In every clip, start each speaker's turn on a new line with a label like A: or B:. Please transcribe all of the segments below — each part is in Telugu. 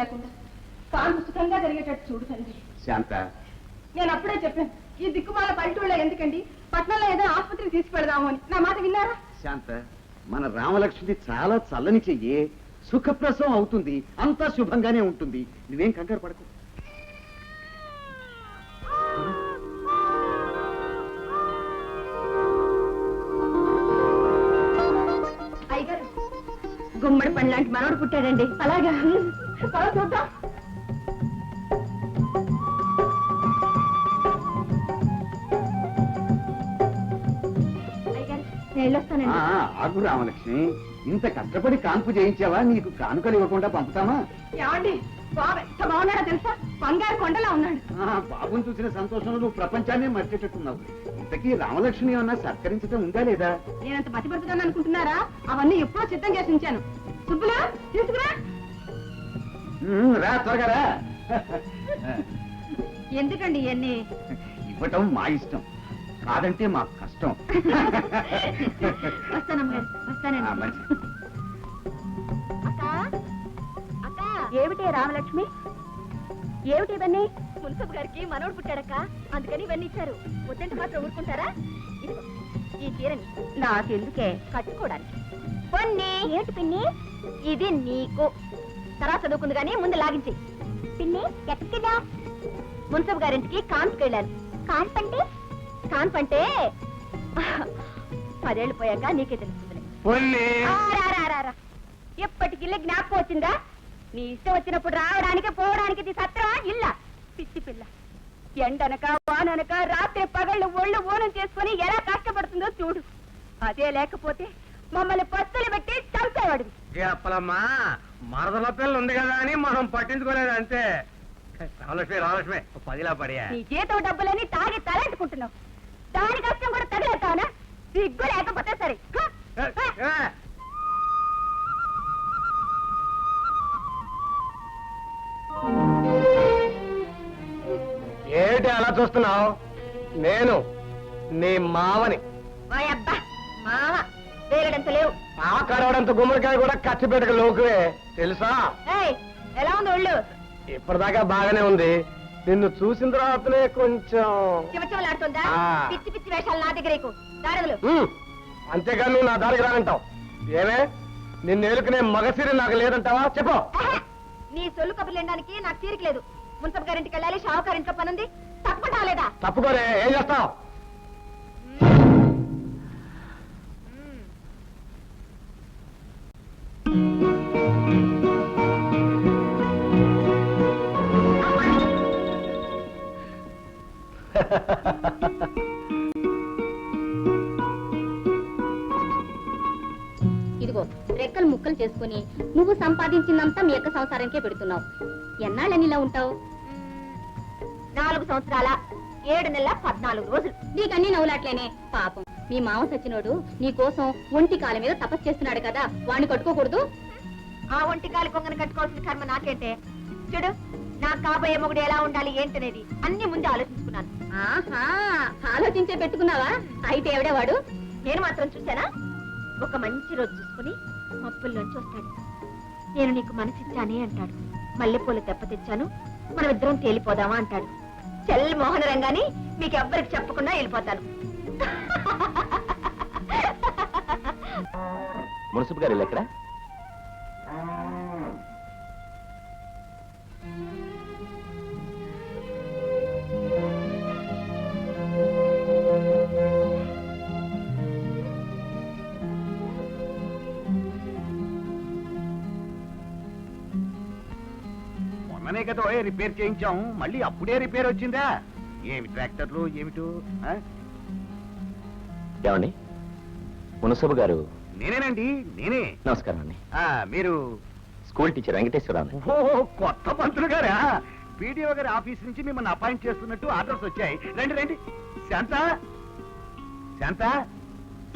A: లేకుండా సుఖంగా జరిగేటట్టు చూడు తండ్రి
B: శాంత.
A: నేను అప్పుడే చెప్పాను ఈ దిక్కుమాల పల్లెటూళ్ళ ఎందుకండి? పట్నంలో ఏదో ఆసుపత్రికి తీసుకెళ్దాము అని. నా మాట విన్నారా?
B: శాంత మన రామలక్ష్మి చాలా చల్లని చెయ్యి సుఖప్రసవం అవుతుంది అంతా శుభంగానే ఉంటుంది. నువ్వేం కంగారు పడకు.
A: అయ్యగారు గుమ్మడి పండు లాంటి మనవడు పుట్టాడండి. అలాగా? వెళ్ళొస్తానండి
B: ఆగు రామలక్ష్మి. ఇంత కష్టపడి కాన్పు చేయించావా? నీకు కానుకలు ఇవ్వకుండా పంపుతామా?
A: ఏమండి? బాబు ఎంత బాగున్నాడో తెలుసా? బంగారు కొండలా ఉన్నాడు.
B: ఆ, బాబుని చూసిన సంతోషంలో నువ్వు ప్రపంచాన్ని మర్చేటట్టున్నావు. ఇంతకీ రామలక్ష్మి ఏమన్నా సత్కరించడం ఉందా లేదా?
A: నేనంత మతిపరుచుతాను అనుకుంటున్నారా? అవన్నీ ఎప్పుడో సిద్ధం చేసి ఉంచాను. సుబ్బులు?
B: రా త్వరగా రా.
A: ఎందుకండి ఇవన్నీ?
B: ఇవ్వటం మా ఇష్టం. కాదంటే మాకు కష్టం. ఆ,
A: వస్తానండి.
B: మంచిది.
A: అక్క అక్క. ఏమిటి రామలక్ష్మి? ఏమిటి ఇవన్నీ? మున్సబ్ గారికి మనోడు పుట్టాడక్క. అందుకని ఇవన్నీ ఇచ్చారు. వద్దంటే మాత్రం ఊరుకుంటారా? ఇదిగో, ఈ చీరని నాకెందుకే? కట్టుకోవడానికి. పొన్ని. ఏంటి పిన్ని? ఇది నీకు. తర్వాత చదువుకుంది కానీ ముందు లాగించి. పిన్ని ఎక్కడికిదా మున్సబ్ గారింటికి కాన్పుకి వెళ్ళాను కాన్ప్ అంటే కాన్ప్ అంటే పదేళ్ళు పోయాక నీకే తెలుస్తుంది. ఆ, రా, రా, రా, రా. ఎప్పటికి ఇల్లు జ్ఞాపకం వచ్చిందా? నీ ఇష్టం వచ్చినప్పుడు రావడానికి పోవడానికి ఇది సత్రమా? ఇల్ల. పిచ్చి పిల్ల. ఎండనక వాననక రాత్రి పగళ్ళు ఒళ్ళు ఓనం చేసుకుని ఎలా కష్టపడుతుందో చూడు. అదే లేకపోతే మమ్మల్ని పస్తులు పెట్టి చంపేవాడివి.
C: మరదల పిల్ల ఉంది కదా అని మనం పట్టించుకోలేదు అంతే. రామలక్ష్మి రామలక్ష్మి పదిలా పడియా.
A: నీ జీతం డబ్బులని తాగి తలంటుకుంటున్నావు దాని కష్టం కూడా తగలేస్తావునా? సిగ్గు లేకపోతే సరే?
C: ఏమిటి అలా చూస్తున్నావు? నేను నీ మావని. కరవడంత గుమ్మడికాయ కూడా ఖర్చు పెట్టక లోకువే. తెలుసా?
A: ఏయ్ ఎలా ఉంది ఒళ్ళు?
C: ఇప్పటిదాకా బాగానే ఉంది. నిన్ను చూసిన తర్వాతనే కొంచెం
A: చిమచిమలాడుతుందా
C: ఆ.
A: పిచ్చి పిచ్చి వేషాలు నా దగ్గర ఎక్కువ. దారదులు
C: ఉమ్, అంతేగాని నువ్వు నా దారికి రానంటావు. ఏమే? నిన్ను ఏలుకునే మగసిరి నాకు లేదంటావా? చెప్పు!
A: నీ సొల్లు కబుర్లు వినడానికి నాకు తీరిక లేదు. మున్సబ్ గారింటికి వెళ్ళాలి షావుకార్ ఇంట్లో పనుంది. తప్పకుండా లేదా
C: తప్పుకోరే ఏం చేస్తావు?
D: ఇదిగో రెక్కలు ముక్కలు చేసుకుని నువ్వు సంపాదించిందంతా మీ యొక్క సంసారానికే పెడుతున్నావు. ఎన్నాళ్ళని ఇలా ఉంటావు?
A: నాలుగు సంవత్సరాల ఏడు నెలల పద్నాలుగు రోజులు.
D: నీకన్నీ నవ్వులాట్లేనే పాపం. మీ మామ సచ్చినోడు నీ కోసం ఒంటి కాల మీద తపస్సు చేస్తున్నాడు కదా వాణ్ణి కట్టుకోకూడదు?
A: ఆ ఒంటి కాలు కొంగను కట్టుకోవాల్సిన కర్మ నాకేంటే చూడు నా కాబోయే మొగుడు ఎలా ఉండాలి ఏంటనేది అన్ని ముందే ఆలోచించుకున్నాను.
D: ఆహా ఆలోచించే పెట్టుకున్నావా? అయితే ఎవడేవాడు
A: నేను మాత్రం చూశానా? ఒక మంచి రోజు చూసుకుని మప్పుల్లోంచి వస్తాడు. నేను నీకు మనసిచ్చానే అంటాడు. మల్లెపూలు దెబ్బ తెచ్చాను. మనం ఇద్దరం తేలిపోదామా అంటాడు. చెల్లి మోహన రంగాని మీకు ఎవ్వరికి చెప్పకుండా వెళ్ళిపోతాను.
E: మున్సిపల్ గారు ఎక్కడ?
B: కదా రిపేర్ చేయించాం? మళ్ళీ అప్పుడే రిపేర్ వచ్చిందా? ఏమి ట్రాక్టర్లు ఏమిటో?
E: ఏమండి? మునసబు గారు.
B: నేనేనండి నేనే.
E: నమస్కారం అండి.
B: ఆ, మీరు?
E: స్కూల్ టీచర్ వెంకటేశ్వరరావు
B: ఓ కొత్త మంత్రులు గారా? పీడిఓ గారి ఆఫీస్ నుంచి మిమ్మల్ని అపాయింట్ చేస్తున్నట్టు ఆర్డర్స్ వచ్చాయి. రండి రండి. శాంత? శాంత?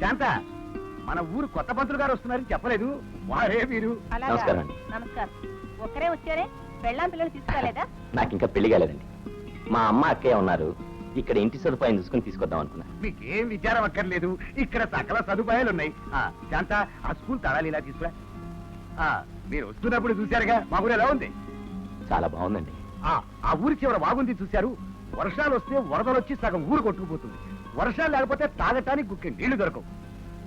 B: శాంత? మన ఊరు కొత్త మంత్రులు గారు వస్తున్నారని చెప్పలేదు. వారే మీరు
E: నమస్కారం అండి
A: నమస్కారం. ఒక్కరే వచ్చారే? పెళ్ళాం పిల్లలు తీసుకోలేదా
E: నాకు ఇంకా పెళ్ళి కాలేదండి. మా అమ్మ అక్కయ్య ఉన్నారు. ఇక్కడ ఇంటి సదుపాయం చూసుకుని తీసుకొద్దాం అనుకున్నా.
B: మీకేం విచారం అక్కర్లేదు. ఇక్కడ సకల సదుపాయాలు ఉన్నాయి ఆ, శాంత ఆ స్కూల్ తడాలి ఇలా తీసుకురా. ఆ, మీరు వస్తున్నప్పుడు చూశారుగా. మా ఊరు ఎలా ఉంది?
E: చాలా బాగుందండి.
B: ఆ ఆ ఊరి చివర బాగుంది చూశారు. వర్షాలు వస్తే వరదలు వచ్చి సగం ఊరు కొట్టుకుపోతుంది. వర్షాలు లేకపోతే తాగటానికి గుక్కి నీళ్ళు దొరకవు.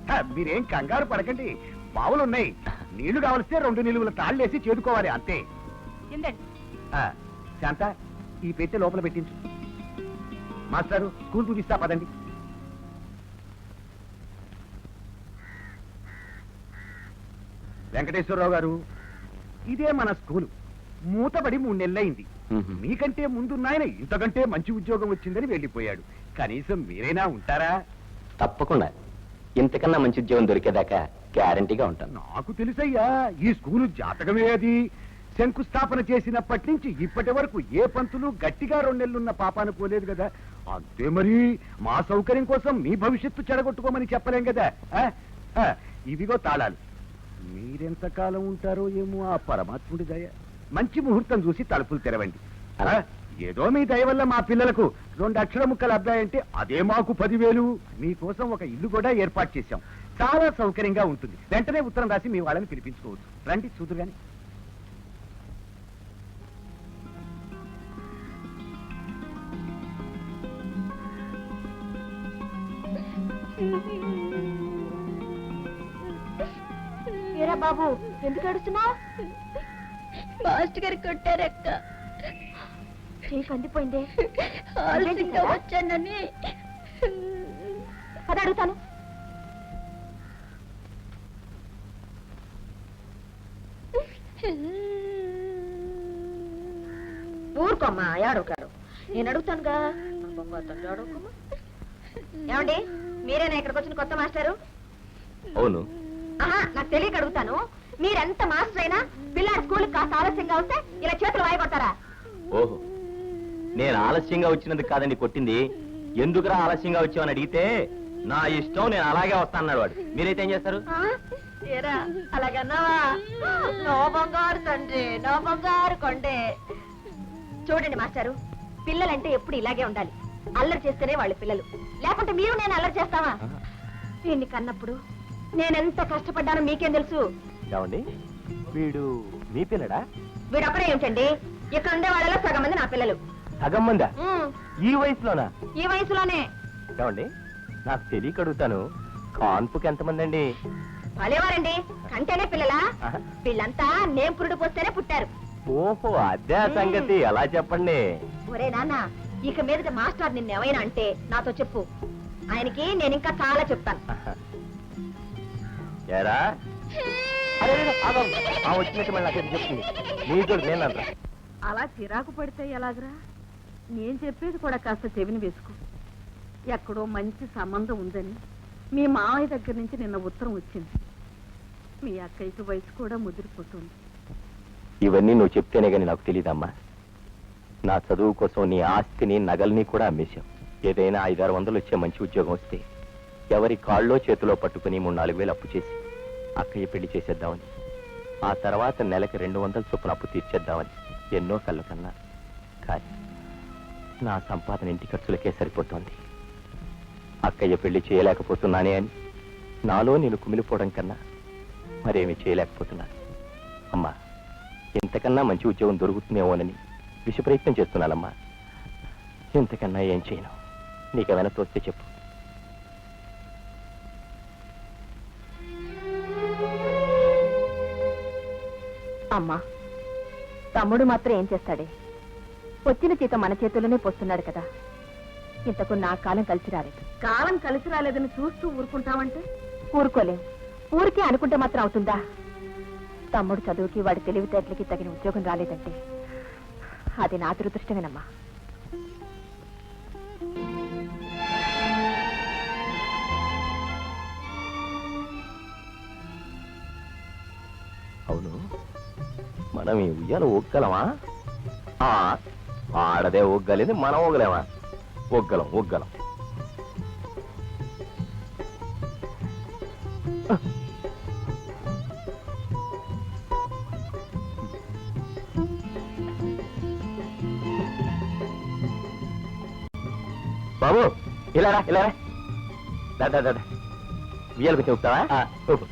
B: హ, మీరేం కంగారు పడకండి. బావులు ఉన్నాయి నీళ్ళు కావలిస్తే రెండు నిలువుల తాళ్ళేసి చేదుకోవాలి అంతే.
A: ఇందండి.
B: ఆ, శాంత ఈ పెట్టె లోపల పెట్టించు. మాస్టారు స్కూల్ చూపిస్తా పదండి. వెంకటేశ్వరరావు గారు ఇదే మన స్కూలు. మూతబడి మూడు నెలలైంది. మీకంటే ముందున్నాయన ఇంతకంటే మంచి ఉద్యోగం వచ్చిందని వెళ్ళిపోయాడు. కనీసం మీరైనా ఉంటారా?
E: తప్పకుండా. ఇంతకన్నా మంచి ఉద్యోగం దొరికేదాకా గ్యారంటీగా ఉంటాను.
B: నాకు తెలుసయ్యా ఈ స్కూలు జాతకమే అది. శంకుస్థాపన చేసినప్పటి నుంచి ఇప్పటి వరకు ఏ పంతులు గట్టిగా రెండెళ్ళున్న పాపాను పోలేదు కదా. అంతే మరి మా సౌకర్యం కోసం మీ భవిష్యత్తు చెడగొట్టుకోమని చెప్పలేం కదా. ఆ? ఆ, ఇవిగో తాళాలు. మీరెంతకాలం ఉంటారో ఏమో ఆ పరమాత్ముడి దయ. మంచి ముహూర్తం చూసి తలుపులు తెరవండి. ఆ? ఏదో మీ దయ వల్ల మా పిల్లలకు రెండు అక్షర ముక్కలు అబ్బాయంటే అదే మాకు పదివేలు. మీకోసం ఒక ఇల్లు కూడా ఏర్పాటు చేశాం. చాలా సౌకర్యంగా ఉంటుంది. వెంటనే ఉత్తరం రాసి మీ వాళ్ళని పిలిపించుకోవచ్చు. రండి చూదురు గాని
A: ఏరా బాబు ఎందుకు ఏడుస్తున్నావు?
D: మాస్టర్ గారు కొట్టారక్క.
A: చేయి కందిపోయిందే.
D: ఆలస్యంగా వచ్చానని.
A: అది అడుగుతాను. ఊరుకోమ్మా ఏడవకాడు నేను అడుగుతానుగా. ఏమండి మీరేనా ఇక్కడికి వచ్చిన కొత్త మాస్టారు?
E: అవును.
A: నాకు తెలియక అడుగుతాను. మీరెంత మాస్టర్ అయినా పిల్లాడి స్కూల్ కాస్త ఆలస్యంగా వస్తే ఇలా చేతులు వాయికొడతారా
E: ఓహో నేను ఆలస్యంగా వచ్చినందుకు కాదండి కొట్టింది. ఎందుకురా ఆలస్యంగా వచ్చావని అడిగితే నా ఇష్టం నేను అలాగే వస్తానన్నాడు వాడు. మీరైతే ఏం చేస్తారు?
A: ఏరా? అలాగన్నావా? నో బంగారు తండ్రి నో బంగారు కొండే. చూడండి మాస్టారు పిల్లలంటే ఎప్పుడు ఇలాగే ఉండాలి. అల్లరి చేస్తేనే వాళ్ళు పిల్లలు. లేకుంటే మీరు నేను అల్లరి చేస్తావా? దీన్ని కన్నప్పుడు నేనెంత కష్టపడ్డానో మీకేం తెలుసు?
E: ఏమండి? వీడు మీ పిల్లడా?
A: వీడొక్కడే ఏమిటండి? ఇక్కడ ఉండే వాళ్ళలో సగం మంది నా పిల్లలు.
E: సగం మందా?
A: ఉమ్,
E: ఈ వయసులోనా?
A: ఈ వయసులోనే.
E: ఏమండి? నాకు తెలియక అడుగుతాను. కాన్పుకి ఎంతమంది అండి
A: భలేవారండి. కంటేనే పిల్లలా. వీళ్ళంతా నేం పురుడు పోస్తేనే పుట్టారు.
E: ఓహో అదే సంగతి. ఎలా చెప్పండి?
A: ఒరే నాన్న ఇక మీద మాస్టర్ నిన్నేమైనా అంటే నాతో చెప్పు. ఆయనకి నేను ఇంకా చాలా చెప్తాను.
E: నేను
F: అలా చిరాకు పడితే ఎలాగరా? నేను చెప్పేది కూడా కాస్త చెవిని వేసుకో. ఎక్కడో మంచి సంబంధం ఉందని మీ మావయ్య దగ్గర నుంచి నిన్న ఉత్తరం వచ్చింది. మీ అక్కయ్యకి వయసు కూడా ముదిరిపోతుంది.
E: ఇవన్నీ నువ్వు చెప్తేనే గాని నాకు తెలియదమ్మా నా చదువు కోసం నీ ఆస్తిని నగల్ని కూడా అమ్మేశాం ఏదైనా ఐదారు వందలు వచ్చే మంచి ఉద్యోగం వస్తే ఎవరి కాళ్ళలో చేతిలో పట్టుకుని మూడు నాలుగు వేలు అప్పు చేసి అక్కయ్య పెళ్ళి చేసేద్దామని. ఆ తర్వాత నెలకి రెండు వందల చొప్పున అప్పు తీర్చేద్దామని ఎన్నో కళ్ళు కన్నా కానీ నా సంపాదన ఇంటి ఖర్చులకే సరిపోతుంది. అక్కయ్య పెళ్ళి చేయలేకపోతున్నానే అని నాలో నేను కుమిలిపోవడం కన్నా మరేమీ చేయలేకపోతున్నాను. అమ్మా ఇంతకన్నా మంచి ఉద్యోగం దొరుకుతుందేమోనని విష ప్రయత్నం చేస్తున్నానమ్మా. ఇంతకన్నా ఏం చేయను? నీకేమైనా తోస్తే చెప్పు.
A: అమ్మా తమ్ముడు మాత్రం ఏం చేస్తాడే? వచ్చిన జీతం మన చేతుల్లోనే పోస్తున్నాడు కదా. ఇంతకు నా కాలం కలిసి రాలేదు.
F: కాలం కలిసి రాలేదని చూస్తూ ఊరుకుంటామంటే
A: ఊరుకోలేం. ఊరికే అనుకుంటే మాత్రం అవుతుందా? తమ్ముడు చదువుకి వాడి తెలివితేటలకి తగిన ఉద్యోగం రాలేదంటే. అది నా దురదృష్టమేనమ్మా.
E: అవును. మనం ఈ ఉయ్యాలు ఒగ్గలమా ఆ, ఆడదే ఒగ్గలేదు మనం ఊగలేమా? ఒగ్గలం ఒగ్గలం బాబు ఇలా రా ఇలా రా. దా, దా. ఉయ్యాల కొంచెం. ఊపు.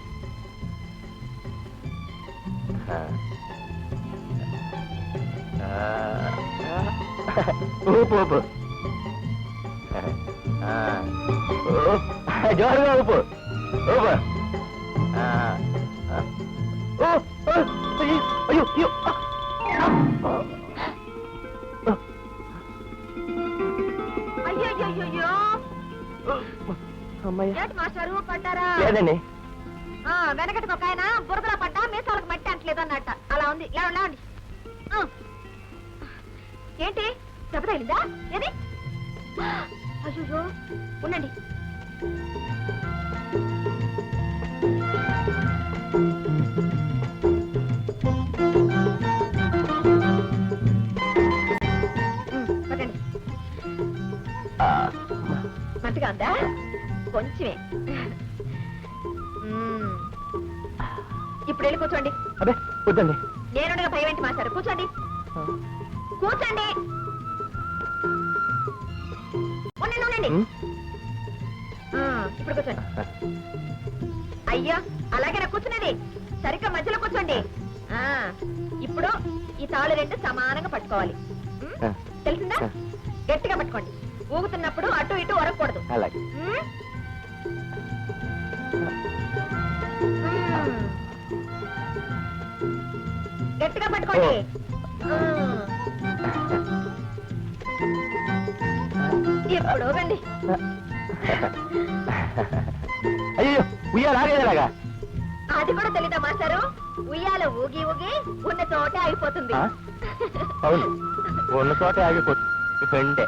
E: ఊపు ఆ, ఊ, జోరుగా అయ్యో, అయ్యో, అయ్యో.
A: అయ్యో.
E: లేదండి.
A: వెనకటికి ఒక ఆయన బురదలో పడ్డా మీసాలకు మట్టి అంటలేదు అన్నట్ట. అలా ఉంది. లేవండి లేవండి. ఏంటి? దెబ్బ తగిలిందా? ఏది? అయ్యో ఉండండి. కొంచెమే. మ్మ్. ఇప్పుడు వెళ్ళి కూర్చోండి.
E: అదే వద్దండి
A: నేనుండగా భయం ఏంటి మాస్టారు కూర్చోండి. కూర్చోండి. ఉండండి ఉండండి.
E: ఉమ్,
A: ఆ, ఇప్పుడు కూర్చోండి. అయ్యో అలాగే కూర్చున్నది. సరిగ్గా మధ్యలో కూర్చోండి. ఆ ఇప్పుడు ఈ తాళ్ళు రెండు సమానంగా పట్టుకోవాలి. ఉమ్,
E: ఆ.
A: తెలిసిందా?
E: ఆ.
A: గట్టిగా పట్టుకోండి. ఊగుతున్నప్పుడు అటు ఇటు వరకూడదు
E: అలాగే.
A: ఉమ్. గట్టిగా పట్టుకోండి. రండి.
E: అయ్యో ఉయ్యాలు ఆగేలాగా
A: అది కూడా తెలీదా మాస్టారు? ఉయ్యాల ఊగి ఊగి ఉన్న చోటే ఆగిపోతుంది?
E: అవును. ఉన్న చోట ఆగిపోతుంది. ఫ్రెండే.